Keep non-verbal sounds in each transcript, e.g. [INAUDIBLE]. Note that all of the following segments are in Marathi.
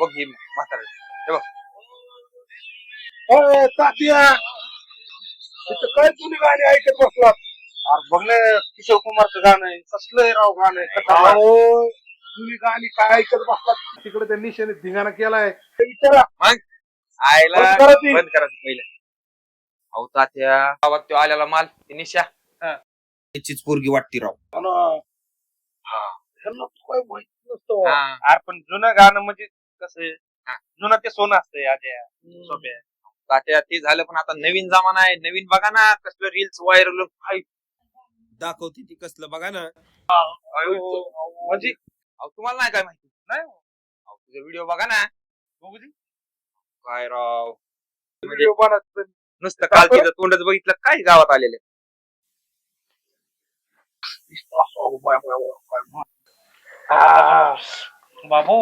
बघ ही म्हातारा हे बघ अरे तात्या इथं काय तुम्ही गाणी ऐकत बसलात अरे बघ ना किशोर कुमारचं गाणं आहे कसलं आहे राव गाणं आहे खतरनाक. अहो तुम्ही गाणी काय ऐकत तिकडे त्या निशाने धिंगाणा केलाय ते विचारा आयला बंद करा ती. बंद करा ती पहिले अहो तात्या गावात तो आलेला माल ती निशा. त्याचीच पोरगी वाटती राव. ह्यांना काय माहीत नसतं हा. अरे पण जुनं गाणं म्हणजे कसं हा. जुनं ते सोनं असतं आजया सोप्या. तात्या ते झालं पण आता नवीन जमाना आहे. नवीन बघा ना कसलं रील्स व्हायरल दाखवते ती कसलं बघा ना. म्हणजे अहो तुम्हाला नाही काय माहिती? नाही अहो तुझा व्हिडिओ बघा ना. बघू. काय राव? व्हिडिओ बनत नुसतं काल तिचं तोंडच बघितलं काय गावात आलेलं बाबू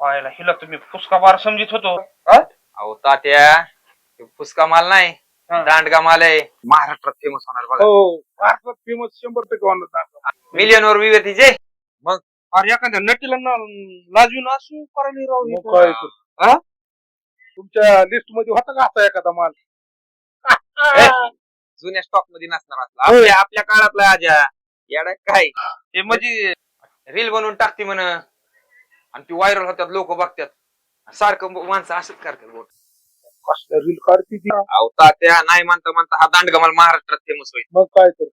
पाहायला हिला तुम्ही फुसका बार समजित होतो. अहो तात्या ते फुसका माल नाही. दांडगा माल आहे. महाराष्ट्रात फेमस होणार बघा. हो भारतात फेमस शंभर टक्के होणार मिलियन वर विवे तिचे अरे एखाद्या नटीला ना लाजून असू करायला राव हे मग काय तर. हा? तुमच्या लिस्टमध्ये होता का असा एखादा माल? जुन्या स्टॉकमध्ये नसणार असला. आपल्या आपल्या काळातला आजा. येडा काय? ते म्हणजे रील बनवून टाकते म्हण. आणि ती व्हायरल होतात लोक बघतात. सारखं माणसं असंच करतात बोट रील काढती ती? तात्या नाही म्हणता म्हणता हा दांडगा माल महाराष्ट्रात फेमस होईल. मग काय तर.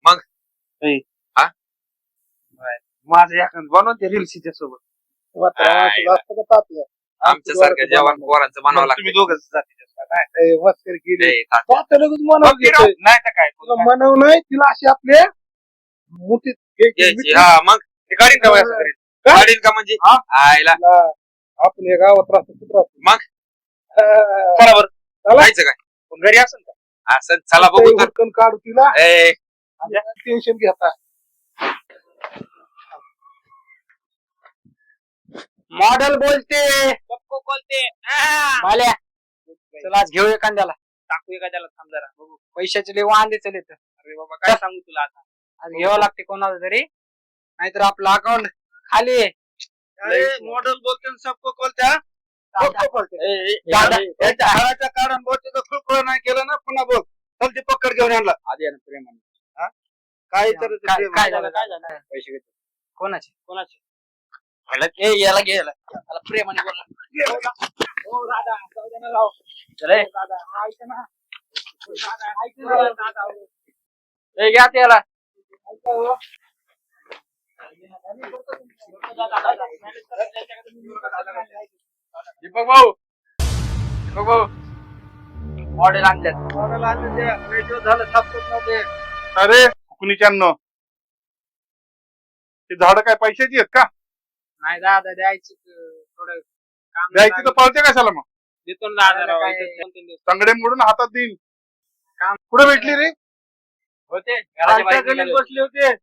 माझं एखादं बनवून ते रील्स सोबत. म्हातारा काय माणसाला असतं का तात्या? आमच्या सारख्या जवान पोरांचं बनावं मग तुम्ही लागतं दोघच जाते ए, केली लय तात्या. लगेच. नाही तर काय? तुला मनाव नाही तिला अशी आपल्या मुठीत घ्यायची, मिठी हा मग ते काढीन का? काढील का म्हणजे? आयला. तिला आपण या गावात राहतो कुठं राहतो. मग? हा. चला. जायचं काय? पण घरी असेल का? असं चला बघू तर. काढू तिला. ए. टेन्शन घेता मॉडेल बोलते. पप्पू बोलते. माल्या चला आज घेऊ एखाद्याला. टाकू एखाद्याला थांब जरा. बघू. पैशाचे लय वांदे चले तर अरे बाबा काय सांगू तुला आता? आज घ्यावं लागते कोणाला तरी. नाहीतर आपलं अकाउंट खाली आहे. मॉडेल बोलते आणि सबको बोलते हा? दादा. ए, ए, दादा. ए, याच्या हाडाच्या कारण बोलते तर खुळखुळ नाही केलं ना पुन्हा बोल. चल ते पकड घेऊन आणला आधी ना प्रेमाने. काय तर काय. झालं काय झालं? पैसे घेतो कोणाचे? कोणाचे? याला घे याला घे याला. याला प्रेमाने बोला हो दादा जाऊ दे ना राव. चले दादा ऐक ना. दादा ऐक ना दादा ए, घ्या ते याला. दीपक भाऊ. दीपक भाऊ. मॉडेल आणल्यात ते झालं सापडत नव्हते. अरे कुणीच्यानं ते झाड काय पैशाची आहेत का? नाही दादा द्यायची थोडं काम द्यायची तर पळते कशाला मग? देतो ना दादा राव, काय- इथं दोन तीन दिवस. तंगडे मोडून हातात देईन. काम- कुठे भेटली रे? होते घराच्या बाहेर बसले होते.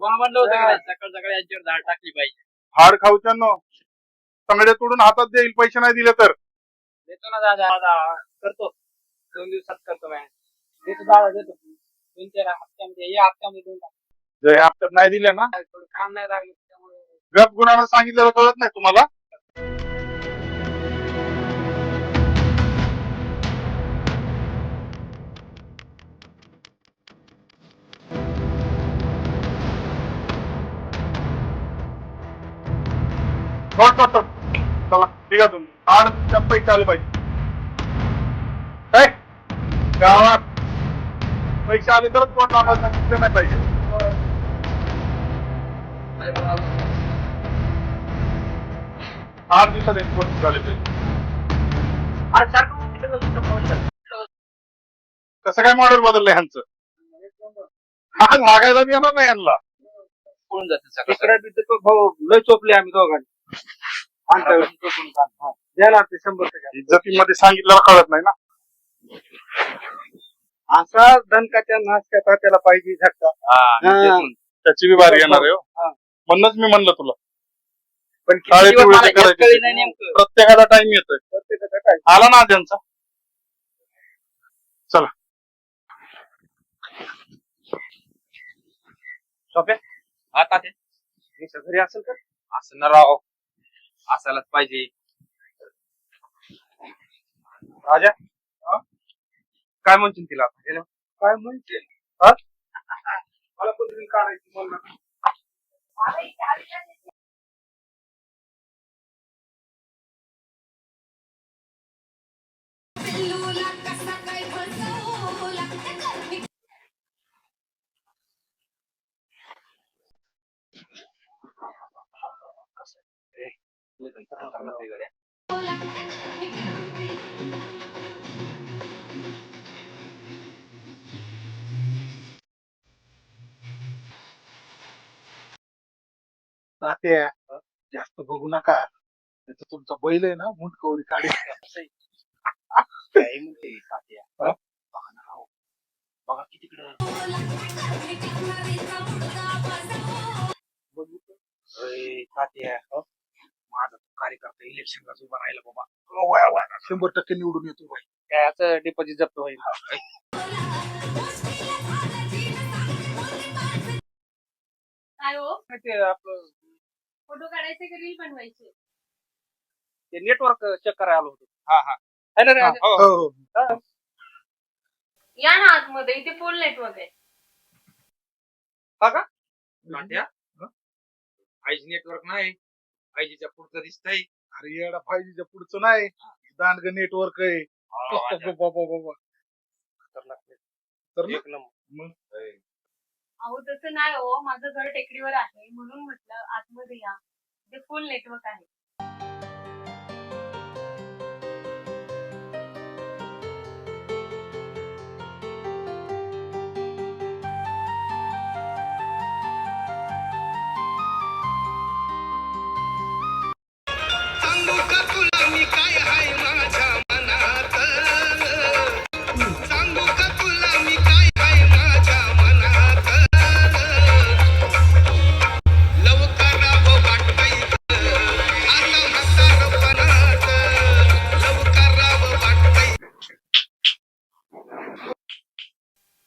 म्हणलं होतं का नाही? सकाळ सकाळी यांच्यावर झाड टाकली पाहिजे. हाड खाऊच्यानं तंगडे तोडून हातात देईल पैसे नाही दिले तर. देतो ना दादा दादा करतो. दोन दिवसात करतो देतो दादा देतो. दोन चार हप्त्यामध्ये या हप्त्यामध्ये देऊन टाक. जे हप्त्यात नाही दिले ना? थोडं काम नाही लागलं. गप गुणानं सांगितलेलं कळत नाही तुम्हाला. चला ठीक आहे तुम्ही आठ पैसे आले पाहिजे. काय? गावात पैसे आले तरच कोण आम्हाला सांगितलं नाही पाहिजे. हो. आठ दिवसात एक्सपोर्ट झाले पाहिजे कसं काय मॉडेल बदललंय ह्यांचं? हा लागायला मी येणार नाही यांना कोण जाते लय चोपले आम्ही दोघांनी. देणार ते शंभर टक्के. इज्जतीमध्ये सांगितलेलं कळत नाही ना. असा दणकाच्या नाचक्या तात्याला पाहिजे झटका. हा. त्याची बी बारी येणार आहे हो. हा. म्हणूनच मी म्हणलं तुला. पण किती दिवस मला करायचे. कळलं नाही नेमकं. प्रत्येकाला टाइम येतोय. प्रत्येकाचं काय आला ना त्यांचा? चला. सोप्या? आता ते. घरी असेल का? असं न राव. असायलाच पाहिजे. राजा? हा? काय म्हणतील तिला आता? गेल्यावर? काय म्हणते हा? मला पण रील काढायची म्हणलं. जास्त बघू नका. त्याचा तुमचा बैल आहे ना मुंडकवरी काढे काय तात्या हा? बघा ना राव. बघा किती तिकडे करणी टिकणारीचा मुलगा बसवला अरे तात्या माझा तो कार्यकर्ता इलेक्शनला उभा राहिला बाबा. वया वया. शंभर टक्के निवडून येतो बाई काय डिपॉझिट जप्त होईल? काय हो? ते आपलं फोटो काढायचे का रील बनवायचे? ते नेटवर्क चेक करायला आलो होतो. हा हा. है ना रे? राजा? हो हो. हो या ना आतमध्ये इथे फुल नेटवर्क आहे. हा का? तात्या आईजी नेटवर्क नाही. आईजीच्या पुढचं दिसतंय. अरे येडा फायजीच्या पुढचं नाही. दांडग नेटवर्क आहे. बाबा बाबा खतरनाक net. तर नंबर. अहो तसं नाही हो. माझं घर टेकडीवर आहे. म्हणून म्हटलं आतमध्ये या. इथे फुल नेटवर्क आहे.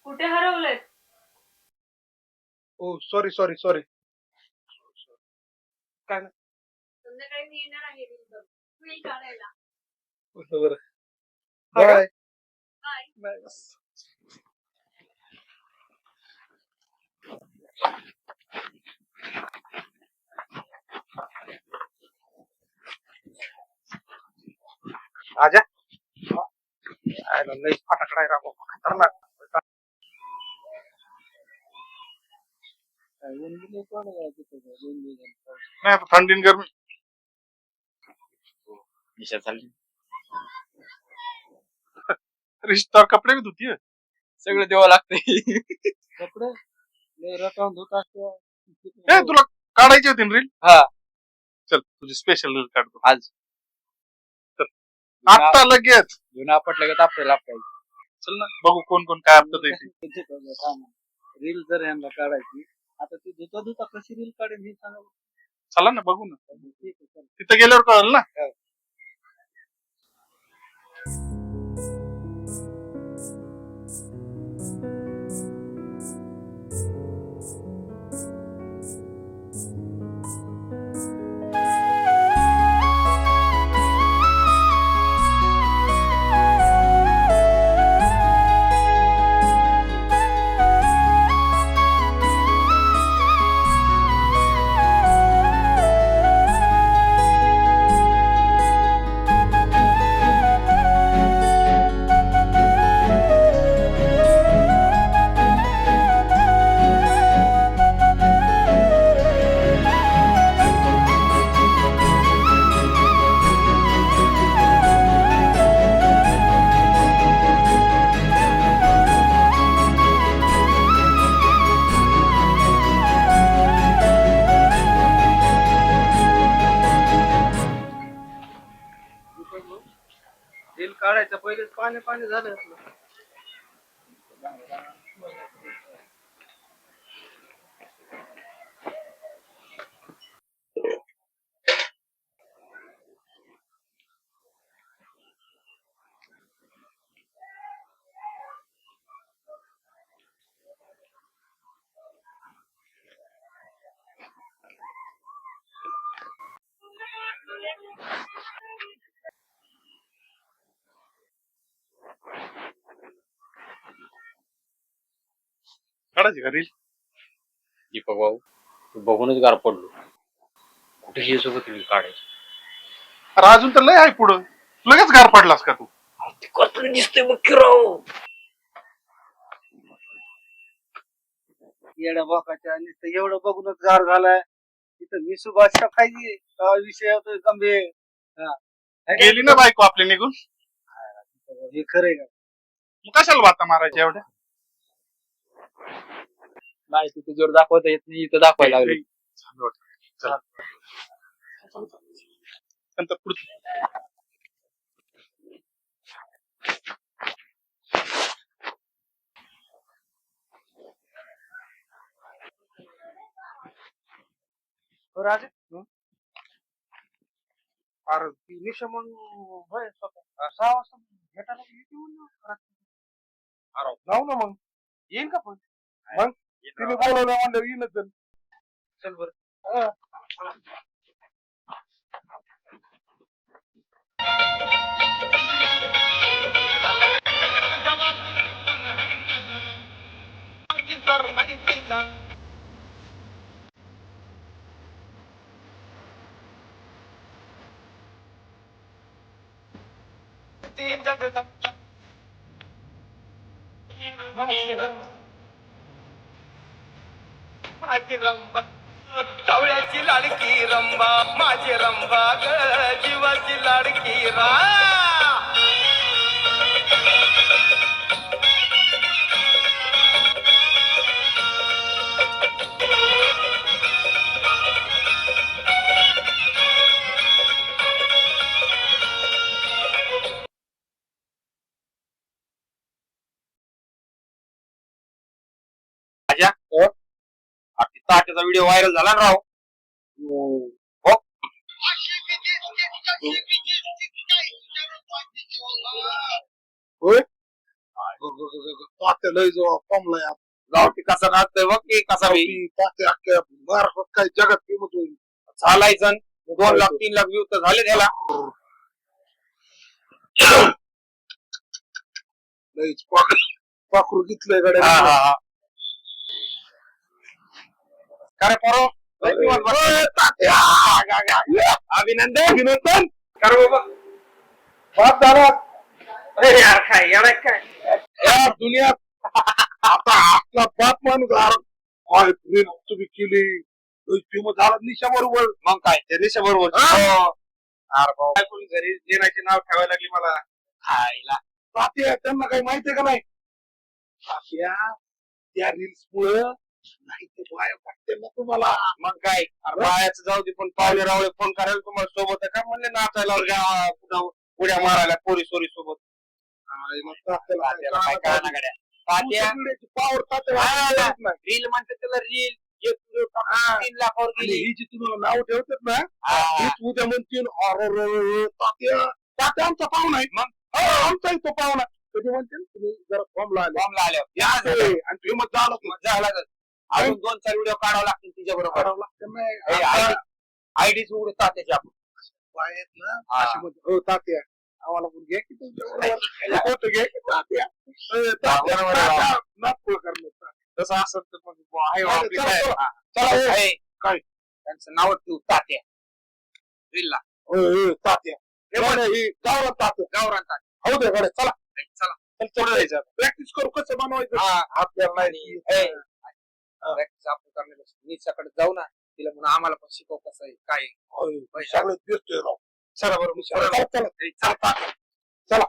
कुठे हरवलेत ओ सॉरी सॉरी सॉरी संध्याकाळी मी येणार आहे रील बनवून. रील काढायला. बरोबर हा का? बाय बाय राजा आयला लई फटाकडा आहे राव. खतरनाक. नाही आता थंडीन गरमी. दिशा चालली. रिश्ता कपडे भी धुती है सगळं द्यावं लागतंय. कपडे? लय रकाम धुत असतो. तुला काढायची होती रील हा. चल तुझी स्पेशल रील काढतो. आज. आता लगेच. जुना पटलं का आपल्याला चल ना बघू कोण कोण काय आपलं ते. [LAUGHS] रील जर यांना काढायची आता ती धुता धुता कशी रील काढेल हे सांगा बरं. चला ना बघू ना ठीक आहे चल. तिथं गेल्यावर कळलं ना पाणी पाणी काढायची का रील? दीपक भाऊ तू बघूनच गार पडलो. कुठे हे सोबत रील काढायची. अरे अजून तर लय आहे पुढं. लगेच गार पडलास का तू? ते कसलं दिसतंय बघ की राव. येड्या बोकाच्या नुसतं एवढं बघूनच गार झालाय. तिथं मी सुभाष पाहिजे? विषय होतोय गंभीर? हा. है का? गेली ना बायको आपली निघून? हे खरंय का? मग कशाला बाता मारायच्या एवढ्या? नाही तिथे जोर दाखवता येत नाही इथं दाखवायला लागले. नंतर पुढचं. हो राजे. अरे निशा मग होय स्वतः सहा वाजता भेटायला येते म्हणून रात्री. अरे जाऊ ना मग. येईन का पण? मग? तिने बोलवलं म्हणलं येईनच जण. चल बरं माझी रंबा टवळ्याची लाडकी रंबा माझी रंबा ग जीवाची लाडकी रा ताट्याचा व्हिडिओ व्हायरल झाला ना राव. तात्या लय जो कमलाय गावठी कसा नाचतोय बघ की कसा बी. तात्या अख्ख्या महाराष्ट्रात काय जगात फेमस होईल. चालायचं दोन लाख तीन लाख व्ह्यू तर झाले त्याला लयच पाखरू घेतलंय हा, गाड्या हा, हा. का रे पोरो. अभिनंदन अभिनंदन कर बाबा बाप झाला अरे यार काय यार काय या दुनियात आता आपला बाप माणूस आर- काय प्रेम तुम्ही केली फेमस झाला निशा बरोबर मग काय त्या दिशा बरोबर? अरे काय कोणी घरी लेण्याचे नाव ठेवायला लागली मला खायला तात्या त्यांना काही माहितीये का नाही तात्या त्या रील्स मुळे नाही ते बाया वाटते. ना तुम्हाला मग काय? बायाचं जाऊ दे पण पावले रावळे फोन करायला तुम्हाला सोबत का? म्हणले नाचायला कुठं उड्या मारायला पोरी सोरी सोबत. मग पावर. रील म्हणते त्याला रील तीन लाखावर गेली. ही जी तुम्हाला नाव ठेवतात ना. हीच उद्या म्हणतील तात्या आमचा पाहुणा आहे. मग? हो, आमचा आहे तो पाहुणा. कधी म्हणतील? तुम्ही जरा फॉर्मला आले. या रे, आणि झाला मग झाला अजून दोन चार व्हिडिओ काढावं लागतील तिच्या बरोबर करावं लागतं नाही आता आयडी उघड तात्याची आपण बाया आहेत ना हा. अशी म्हणते, "ओ, तात्या. आम्हाला पण घ्या की तुमच्या बरोबर फोटो घ्या की तात्या. "ए, तात्या बरोबर आहे. तात्या, नागपूर करणार तात्या." तसं असत तर मग बुवा, आहे चला, आपली चला, काय? चला. हा. चला ए, आहे. काय? त्यांचं नाव ठेवू तात्या. रीलला ही गावरान तात्या. गावरान तात्या. हो दे गाड्या चला. चला. चल पुढे जायचं प्रॅक्टिस करू कसं बनवायचं? हा आपल्याला नाही practice आपण करण्यापेक्षा नीचाकडे जाऊ ना तिला म्हणून आम्हाला पण शिकव कसं आहे काय आहे. होय, सगळं दिसतोय राव. चला बरोबर चला. चला.